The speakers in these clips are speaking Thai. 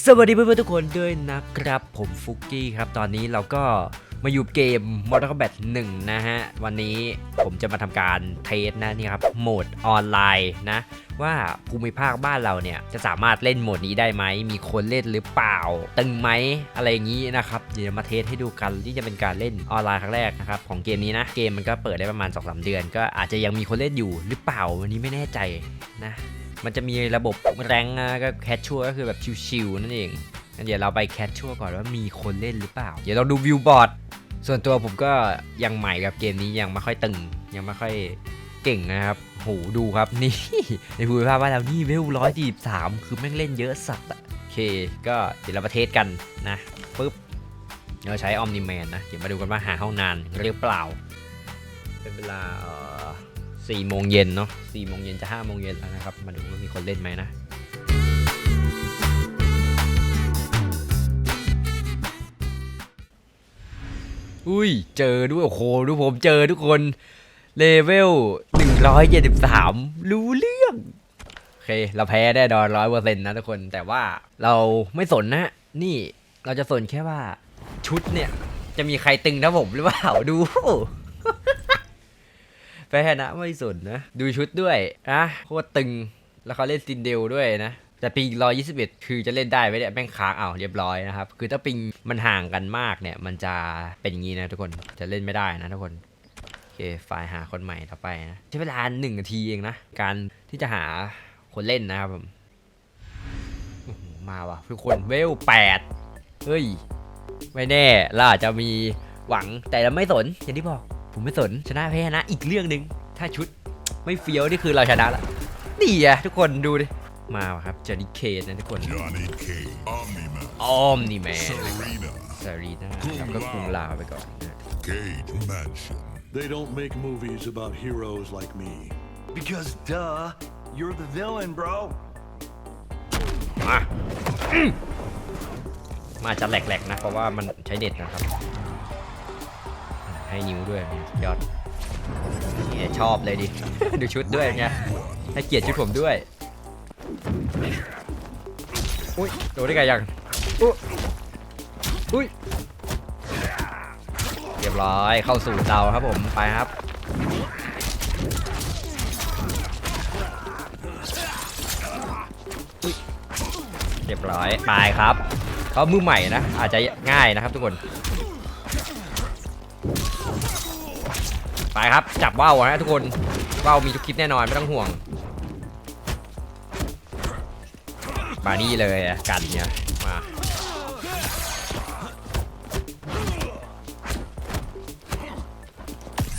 สวัสดีเพื่อนๆทุกคนด้วยนะครับ ผมฟุกกี้ครับ ตอนนี้เราก็มาอยู่เกม Mortal Kombat 1 นะฮะ วันนี้ผมจะมาทำการเทสนะนี่ครับโหมดออนไลน์นะ ว่าภูมิภาคบ้านเราเนี่ย จะสามารถเล่นโหมดนี้ได้ไหม มีคนเล่นหรือเปล่า ตึงไหมอะไรอย่างนี้นะครับ เดี๋ยวมาเทสให้ดูกันที่จะเป็นการเล่นออนไลน์ครั้งแรกนะครับ ของเกมนี้นะ เกมมันก็เปิดได้ประมาณ 2-3 เดือน ก็อาจจะยังมีคนเล่นอยู่หรือเปล่าวันนี้ไม่แน่ใจนะ มันจะมีระบบแรงก็แคชชัวก็คือแบบชิวๆนั่นเองงั้นเดี๋ยวเราไปแคชชัวก่อนว่ามีคนเล่นหรือเปล่า เดี๋ยวเราดูวิวบอร์ดส่วนตัวผมก็ยังใหม่กับเกมนี้ยังไม่ค่อยตึง ยังไม่ค่อยเก่งนะครับโหดูครับนี่ในภูมิภาคบ้านเรานี่เวลร้อยสี่สามคือแม่งเล่นเยอะสัตว์อะโอเค ก็เดี๋ยวเรามาเทสกันนะปุ๊บเราใช้ออมนิแมนนะ เดี๋ยวมาดูกันว่าหาห้องนานหรือเปล่า เป็นเวลาเอ่อ สี่โมงเย็นเนาะสี่โมงเย็นจะห้าโมงเย็นแล้วนะครับ มาดูว่ามีคนเล่นไหมนะอุ้ย เจอด้วยโอ้โหดูผมเจอทุกคนเลเวล173รู้เรื่องโอเค เราแพ้ได้ดอนร้อยเปอร์เซ็นต์นะทุกคนแต่ว่าเราไม่สนนะ นี่เราจะสนแค่ว่าชุดเนี่ย จะมีใครตึงนะผมหรือเปล่าดู แพ้นะไม่สนนะ ดูชุดด้วยนะโคตรตึง แล้วเขาเล่นซินเดลด้วยนะแต่ปิง121 คือจะเล่นได้ไหมเนี่ยแม่งค้างเอาวเรียบร้อยนะครับ คือถ้าปิงมันห่างกันมากเนี่ย มันจะเป็นอย่างนี้นะทุกคนจะเล่นไม่ได้นะทุกคนโอเคไฟล์หาคนใหม่ต่อไปนะใช้เวลาหนึ่งนาทีเองนะ การที่จะหาคนเล่นนะครับผมมาว่ะทุกคนเวลแปดเฮ้ย ไม่แน่เราอาจจะมีหวังแต่เราไม่สนอย่างที่บอก ผมไม่สนชนะแพ้ชนะอีกเรื่องหนึ่งถ้าชุดไม่เฟี้ยวนี่คือเราชนะละนี่อะทุกคนดูดิมาว่ะครับจอห์นนี่เคสนะทุกคน Johnny Cage, Omni-Man, อ้อมนี่แมน Serena, ซารีนาครับก็คุมลาไปก่อนนะ Cage Mansion, They don't make movies about heroes like me. Because, duh, you're the villain, bro. มาอืมมาจะแหลกๆนะ เพราะว่ามันใช้เน็ตนะครับ ให้นิ้วด้วยเนี่ยยอดเนี่ยชอบเลยดิ ดูชุดด้วยไงให้เกียรติชุดผมด้วย อุ้ยโดนได้ไงยังอุ๊ยอุ้ยเรียบร้อยเข้าสู่เตาครับผมไปครับเรียบร้อยตายครับเขามือใหม่นะ อาจจะง่ายนะครับทุกคน จับว่าวนะทุกคนว่าวมีทุกคลิปแน่นอนไม่ต้องห่วงมานี่เลยกันเนี่ยมา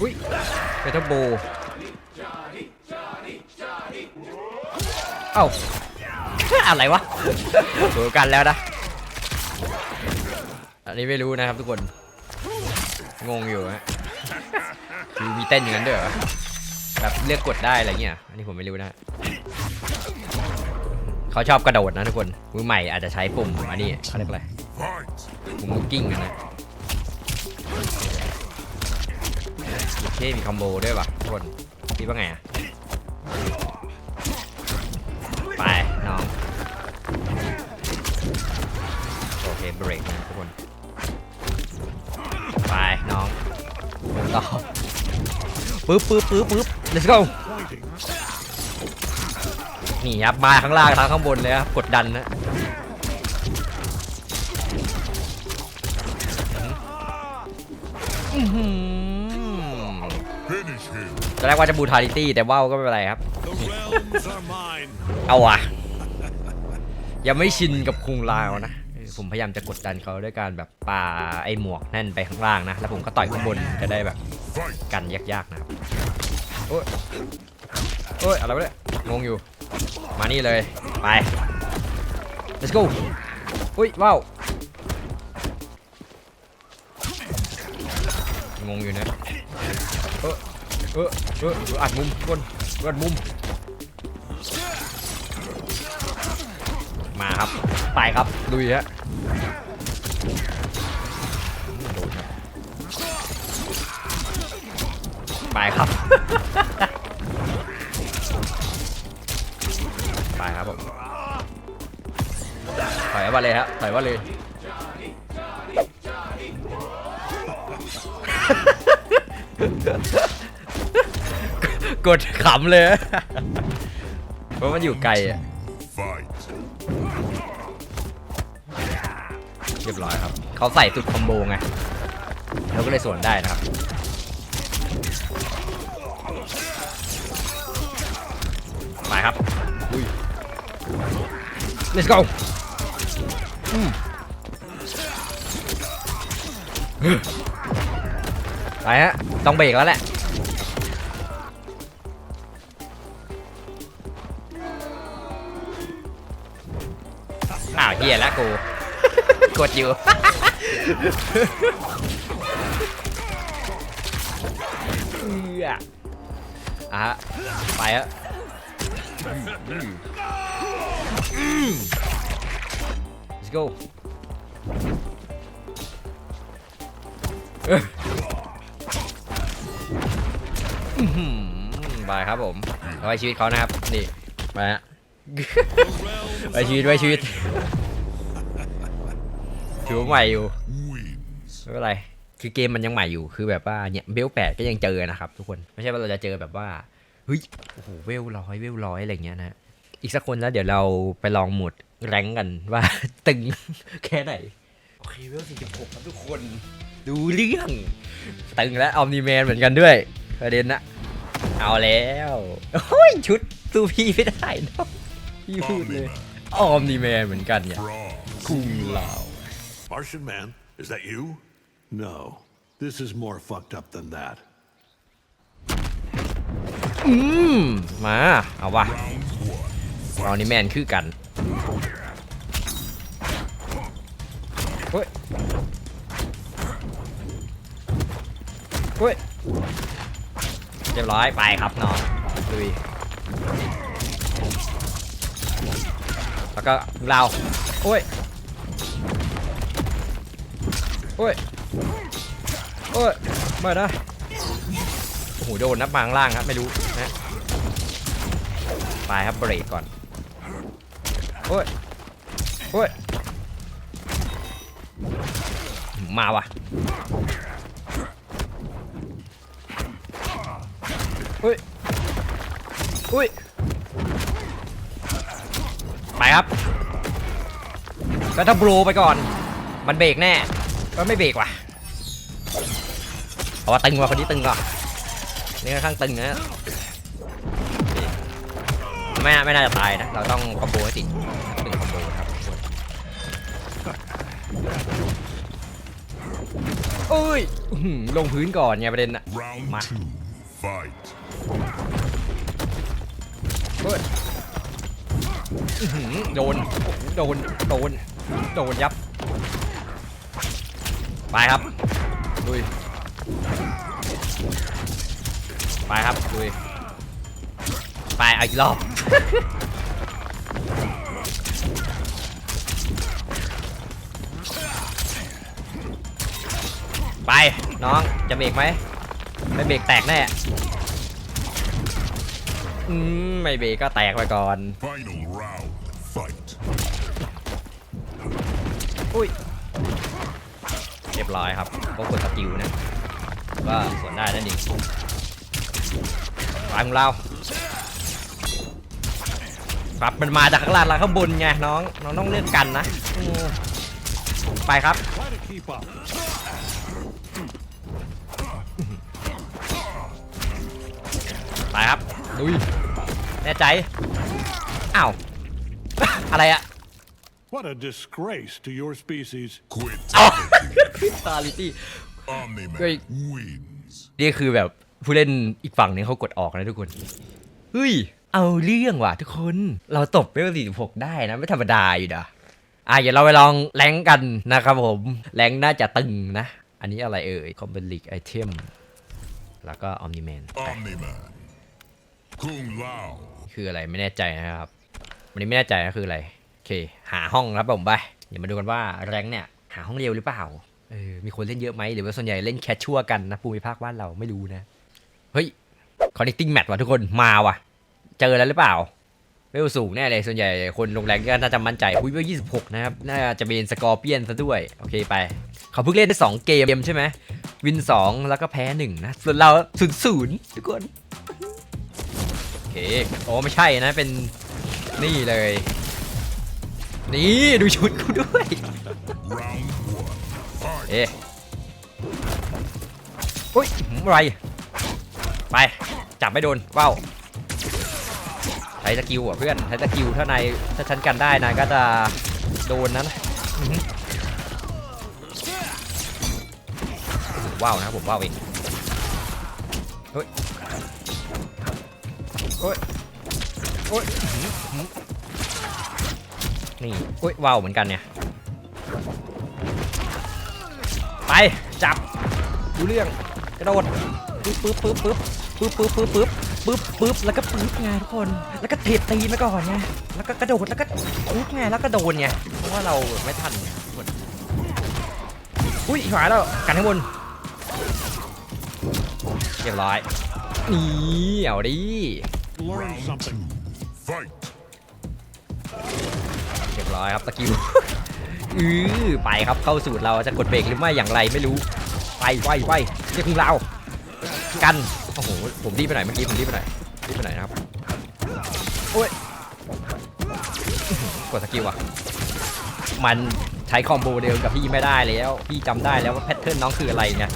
อุ้ยเบทโบเอ้าอะไรวะถูกกันแล้วนะอันนี้ไม่รู้นะครับทุกคน งงอยู่ฮะ คือมีเต้นอย่างนั้นด้วยเหรอแบบเลือกกดได้อะไรเงี้ย อันนี้ผมไม่รู้นะ เขาชอบกระโดดนะทุกคน มือใหม่อาจจะใช้ปุ่มอันนี้เขาเรียกอะไร ปุ่มลูกกิ้งกันนะเท่มีคอมโบด้วยว่ะทุกคนคิดว่าไงอะไปน้อง โอเคเบรกนะทุกคน ไปน้องต่อ ปึ๊บปึ๊บปึ๊บปึ๊บ let's go นี่ครับมาข้างล่างทางข้างบนเลยครับกดดันนะอื้อหือ Finish him! ตอนแรกว่าจะบูทาริตี้แต่ว่าวก็ไม่เป็นไรครับ The realms are mine. เอาว่ะยังไม่ชินกับคุงลาวนะเออผมพยายามจะกดดันเขาด้วยการแบบปาไอ้หมวกนั่นไปข้างล่างนะ แล้วผมก็ต่อยข้างบนจะได้แบบ Fight! กันยากๆนะครับโอ้ยโอ้ยอะไรวะเนี่ยงงอยู่ มานี่เลย ไป let's go อุ้ยว้าวงงอยู่นะเออเออเอออัดมุมทุกคนอัดมุม มาครับ ไปครับลุยฮะ ไปครับ ไปครับผมไปถอยมาเลยฮะถอยมาเลยกดขำเลย เพราะมันอยู่ไกลอะ Fight. เรียบร้อยครับ เขาใส่สุดคอมโบไงเราก็เลยสวนได้นะครับ ไปครับอุ้ย let's go อืมไปฮะ ต้องเบรกแล้วแหละ อ้าวเฮียแล้วกู กดอยู่ อื้ออะไปฮะอืม let's go เอ้ยอื้อหือไปครับผมไว้ชีวิตเขานะครับ นี่ไปฮะไว้ชีวิตไว้ชีวิตถือใหม่อยู่ไม่เป็นไร คือเกมมันยังใหม่อยู่คือแบบว่าเนี่ยเวลแปดก็ยังเจอนะครับ ทุกคนไม่ใช่ว่าเราจะเจอแบบว่าเฮ้ยโอ้โหเวลร้อยเวลร้อยอะไรเงี้ยนะอีกสักคนแล้วเดี๋ยวเราไปลองหมุดแรงกันว่าตึงแค่ไหนโอเคเวลสี่สิบหกครับทุกคน ดูเรื่องตึงและออมนิแมนเหมือนกันด้วยประเด็นนะเอาแล้วโอ้ยชุดสู้พี่ไม่ได้เนอะพี่พูดเลย Omni-Man. ออมนิแมนเหมือนกันเนี่ย Brawl. คุงเหล่า Martian Man, is that you? No. This is more fucked up than that. อืม มา เอาวะ Round one. เรานี่แมนคือกันเฮ้ยเฮ้ยเรียบร้อยไปครับน้องลุยแล้วก็เราโอ้ยโอ้ย โอ้ยไม่นะโอ้โหโดนนับมางล่างครับไม่รู้นะไปครับเบรกก่อนโอ้ยโอ้ยมาว่ะอุ้ยอุ้ยไปครับแล้วถ้าบลูไปก่อน มันเบรกแน่ก็ไม่เบรกว่ะ เอาว่าตึงว่ะคนนี้ตึงก่อนนี่ค่อนข้างตึงนะไม่น่าไม่น่าจะตายนะ เราต้องคอมโบให้ติดเป็นคอมโบครับโอ้ยอื้อหือลงพื้นก่อนไงประเด็นอะ Round Ma. two. Fight. เฮ้ยอื้อหือโดน โดน โดน โดนยับ ไปครับ ลุยไปครับลุยไปเอาอีกรอบ ไป น้องจะเบรกไหมไม่เบรกแตกแน่อืมไม่เบรกก็แตกไปก่อน Final round. Fight. อุ้ยเรียบร้อยครับก็กดสกิลนะว่าสวนได้นั่นเองไปของเราปรับมันมาจากข้างล่างแล้วข้างบนไงน้องน้องต้องเลือกกันนะอืมไปครับ Try to keep up. ไปครับดุยแน่ใจอ้าวอะไรอะ What a disgrace to your species. Quit. ตาลิตี้ Omni-Man Great. wins. นี่คือแบบผู้เล่นอีกฝั่งหนึงเขากดออกนะทุกคน เฮ้ย เอาเรื่องว่ะทุกคน เราตบเวล46 ได้นะ ไม่ธรรมดาอยู่นะอะเดี๋ยวเราไปลองแรงกันนะครับผม แรงน่าจะตึงนะ อันนี้อะไรเอ่ยคอมเบลิกไอเทมแล้วก็ออมนิแมน Omni-Man. Kung Lao. คืออะไรไม่แน่ใจนะครับ วันนี้ไม่แน่ใจนะคืออะไรโอ เค หาห้องครับผมไปเดี๋ยวมาดูกันว่าแรงเนี่ย หาห้องเร็วหรือเปล่าเออมีคนเล่นเยอะไหมหรือว่าส่วนใหญ่เล่นแคชชัวกันนะภูมิภาคบ้านเราไม่รู้นะ เฮ้ย connecting match ว่ะทุกคนมาว่ะ เจอแล้วหรือเปล่าเวลสูงแน่เลยส่วนใหญ่คนลงแรงก็น่าจะมั่นใจอุ้ยเวล26นะครับ น่าจะเป็นสกอร์เปียนซะด้วย โอเคไป เขาเพิ่งเล่นได้2เกมใช่ไหมวิน2แล้วก็แพ้1นะ ส่วนเราศูนย์ศูนย์ทุกคน โอเค โอ้ไม่ใช่นะเป็นนี่เลย นี่ดูชุดกูด้วย Round one. Fight. เอ๊ะอุ้ยอะไร ไปจับไม่โดนว้าวใช้สกิลอะเพื่อนใช้สกิลถ้านายถ้าฉันกันได้นายก็จะโดนนะอื้อหือว้าวนะผมว้าวเองเฮ้ยโอ้ยโอ้ยอื้อหืออื้อหือ นี่โอ้ยว้าวเหมือนกันเนี่ย ไป จับดูเรื่องกระโดดปึ๊บปึ๊บปึ๊บปึ๊บปึ๊บปึ๊บปึ๊บปึ๊บปึ๊บปึ๊บแล้วก็ปึ๊บไงทุกคน แล้วก็เทปตีมาก่อนไงแล้วก็กระโดดแล้วก็ปึ๊บไงแล้วก็โดนไงเพราะว่าเราไม่ทันไงอุ้ยหายแล้วกันข้างบนเรียบร้อยนี่เอาดิ ร้อยครับตะกิ้วอือไปครับเข้าสูตรเราจะกดเบรกหรือไม่อย่างไรไม่รู้ไปไปไปเรียกของเรากันโอ้โหผมรีบไปไหนเมื่อกี้ผมรีบไปไหนรีบไปไหนนะครับโอ้ยกดสกิลอะมันใช้คอมโบเดิมกับพี่ไม่ได้แล้ว พี่จำได้แล้วว่าแพทเทิร์นน้องคืออะไรไง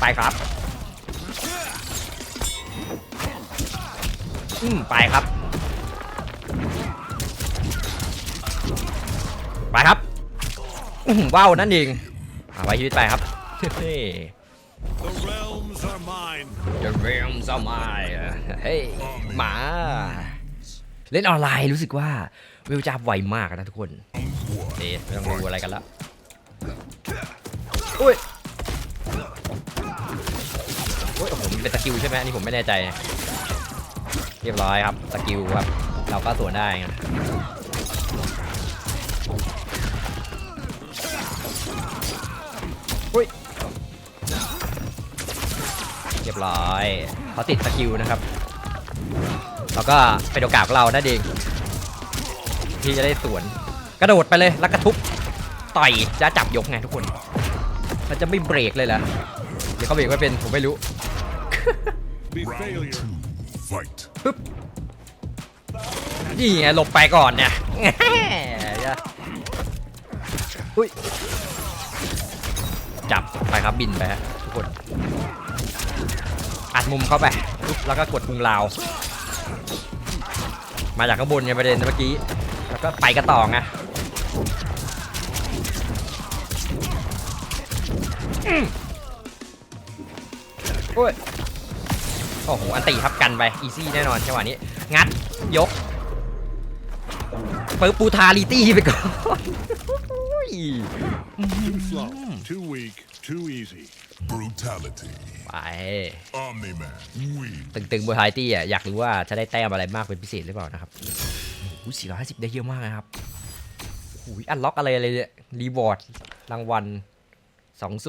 ไปครับอืมไปครับ ไปครับอื้อหือว้าวนั่นเองเอาไว้ชีวิตไปครับเฮ้ The realms are mine. The realms are mine เฮ้ยหมา เล่นออนไลน์รู้สึกว่าเวลจับไวมากนะทุกคนเอ๊ะไม่ต้องดูอะไรกันละอุ้ยโอ้ยโอ้โหมันเป็นสกิลใช่ไหมอันนี่ผมไม่แน่ใจ เรียบร้อยครับสกิลครับ เราก็สวนได้ เรียบร้อยเขาติดสกิลนะครับ แล้วก็เป็นโอกาสของเรานั่นเองที่จะได้สวน กระโดดไปเลยแล้วก็ทุบต่อยจะจับยกไงทุกคน มันจะไม่เบรกเลยเหรอเดี๋ยวเขาเบรกไม่เป็นผมไม่รู้ Be Round failure. two. Fight. ปึ๊บนี่ไงหลบไปก่อนเนี่ยอุ้ยจับไปครับบินไปฮะทุกคน อัดมุมเข้าไปแล้วก็กดพุงลาว มาจากข้างบนไงประเด็นเมื่อกี้ แล้วก็ไปกันต่อไงโอ้ยโอ้โห อันตีครับกันไป อีซี่แน่นอนจังหวะนี้ งัด ยก เปิดปูทาลิตี้ไปก่อน Too slow. Too weak. Too easy. Brutality. ไป Omni-Man. Win. ตึงๆบนทาลิตี้อะอยากรู้ว่าจะได้แต้มอะไรมากเป็นพิเศษหรือเปล่านะครับโอ้โห450 ได้เยอะมากนะครับโอ้โหอันล็อกอะไรเลยเนี่ยรีวอร์ดรางวัล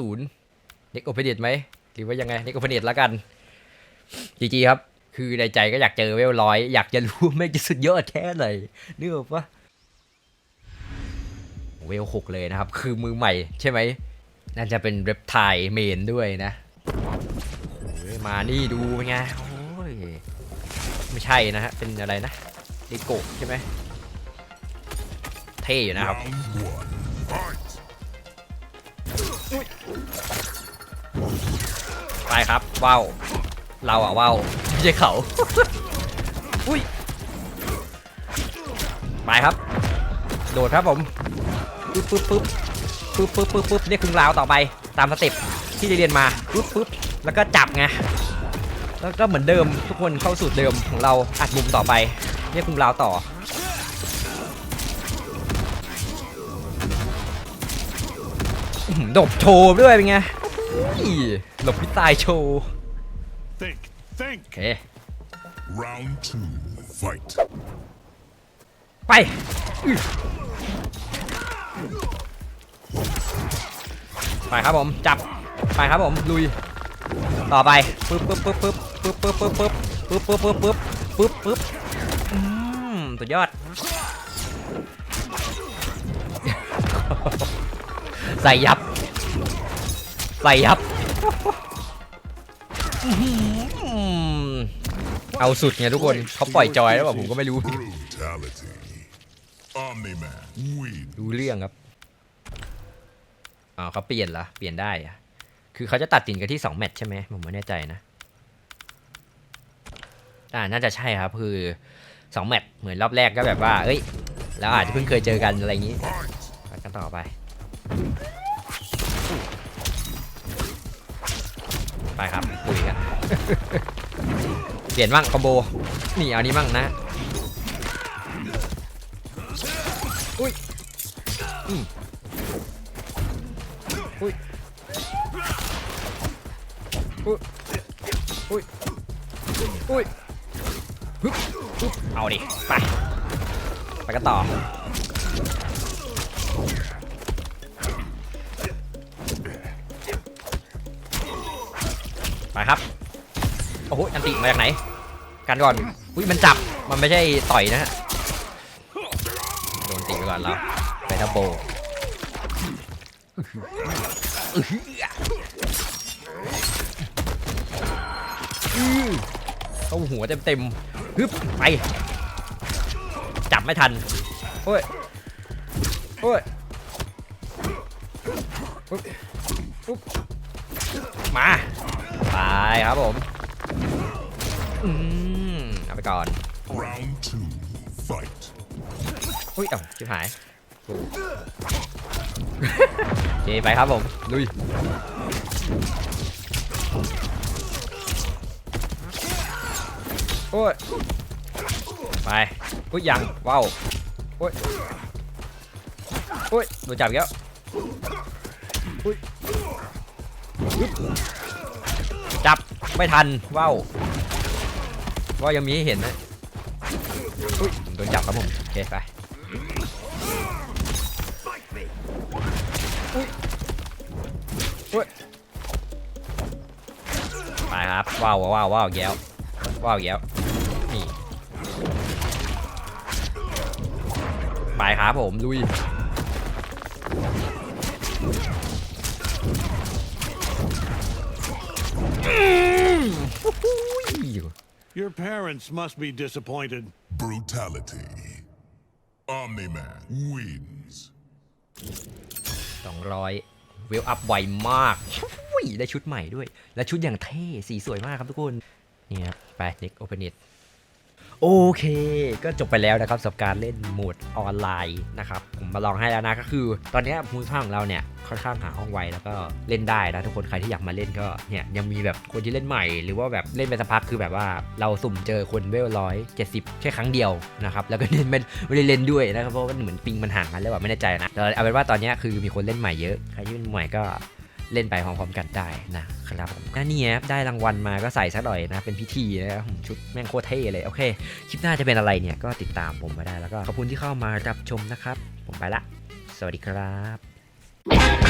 20เด็กโอเปเดตไหมหรือว่ายังไงเด็กโอเปเดตแล้วกันจีจีครับ คือในใจก็อยากเจอเวลร้อยอยากจะรู้ไม่งจะสุดยอดแค่ไหนนึกออกปะเวลหกเลยนะครับ คือมือใหม่ใช่ไหม น่าจะเป็นเรปไทเมนด้วยนะมานี่ดูเป็นไงโอ้ยไม่ใช่นะฮะ เป็นอะไรนะเดโกใช่ไหมเท่อยู่นะครับไปครับว้าวเราอะว้าวไม่ใช่เขาอุ้ยไปครับ โดดครับผมปึ๊บปึ๊บปึ๊บ ปึ๊บปึ๊บปึ๊บปึ๊บเนี่ยครึ่งราวต่อไปตามสเต็ปที่ได้เรียนมาปึ๊บปึ๊บแล้วก็จับไงแล้วก็เหมือนเดิมทุกคนเข้าสูตรเดิมของเราอัดมุมต่อไปเนี่ยครึ่งราวต่ออื้อหือดบโชว์ด้วยเป็นไงอุ้ยหลบพิตายโชว์ Think. Think. โอเค Round two. Fight. ไปอื้อ ไปครับผมจับไปครับผมลุยต่อไปปึ๊บปึ๊บปึ๊บปึ๊บปึ๊บปึ๊บปึ๊บปึ๊บปึ๊บปึ๊บปึ๊บปึ๊บปึ๊บปึ๊บอืมสุดยอด ใส่ยับ ใส่ยับอื้อหือเอาสุดไงทุกคนเขาปล่อยจอยแล้วเปล่าผมก็ไม่รู้ Brutality. Omni-Man wins. รู้เรื่องครับ อ๋อเขาเปลี่ยนเหรอ เปลี่ยนได้อะคือเขาจะตัดสินกันที่ 2 แมตช์ใช่ไหมผมไม่แน่ใจนะ อ่า น่าจะใช่ครับ คือ 2 แมตช์เหมือนรอบแรกก็แบบว่า เอ้ย แล้วอาจจะเพิ่งเคยเจอกันอะไรอย่างนี้ไปกันต่อไป ไปครับคุยกัน เปลี่ยนบ้างคอมโบ นี่เอานี้บ้างนะ อุ้ย อุ้ยอุ้ยอุ้ยฮึบฮึบเอาดิ ไป ไปกันต่อ ไปครับ โอ้โห อันติมาจากไหน กันก่อน อุ้ย มันจับ มันไม่ใช่ต่อยนะฮะ โดนตีไปก่อนแล้วไปทับโบอื้อ เข้าหัวเต็มเต็มๆฮึบไปจับไม่ทันโอ้ยโอ้ยอุ๊บอุ๊บมาไปครับผมอืมเอาไปก่อน Round two. Fight. อุ้ยเอ้าชิบหายโอ้โอเคไปครับผมลุย โอ้ยไปอุ้ยยังว้าวโอ้ยโอ้ยโดนจับอีกแล้วอุ้ยจับไม่ทันว้าวว่ายังมีให้เห็นนะอุ้ยโดนจับครับผมโอเคไปไปครับว้าวว้าวว้าวแย้วว้าวแย้ว ไปครับผมลุยอืมฮู้ฮู้ย Your parents must be disappointed. Brutality. Omni-Man wins. 200เวลอัพไวมากอุ้ยได้ชุดใหม่ด้วย และชุดอย่างเท่ สีสวยมากครับทุกคนนี่ครับไป Next Open It โอเค ก็จบไปแล้วนะครับสำหรับการเล่นโหมดออนไลน์นะครับ ผมมาลองให้แล้วนะก็คือ ตอนนี้ยภูมิภาคของเราเนี่ยค่อนข้างหาห้องไวแล้วก็เล่นได้นะทุกคนใครที่อยากมาเล่นก็เนี่ยยังมีแบบคนที่เล่นใหม่ หรือว่าแบบเล่นไปสักพักคือแบบว่าเราสุ่มเจอคนเวลร้อยเจ็ดสิบแค่ครั้งเดียวนะครับแล้วก็เล่นไม่ไม่ได้เล่นด้วยนะครับเพราะว่าเหมือนปิงมันห่างกันแล้วแบบไม่แน่ใจนะแต่เอาเป็นว่าตอนนี้คือมีคนเล่นใหม่เยอะใครที่เป็นใหม่ก็ เล่นไปพร้อมๆกันได้นะครับผมน่านี่ครับได้รางวัลมาก็ใส่สักหน่อยนะ เป็นพิธีนะครับชุดแม่งโคตรเท่เลยโอเค คลิปหน้าจะเป็นอะไรเนี่ยก็ติดตามผมมาได้แล้วก็ขอบคุณที่เข้ามารับชมนะครับ ผมไปละ สวัสดีครับ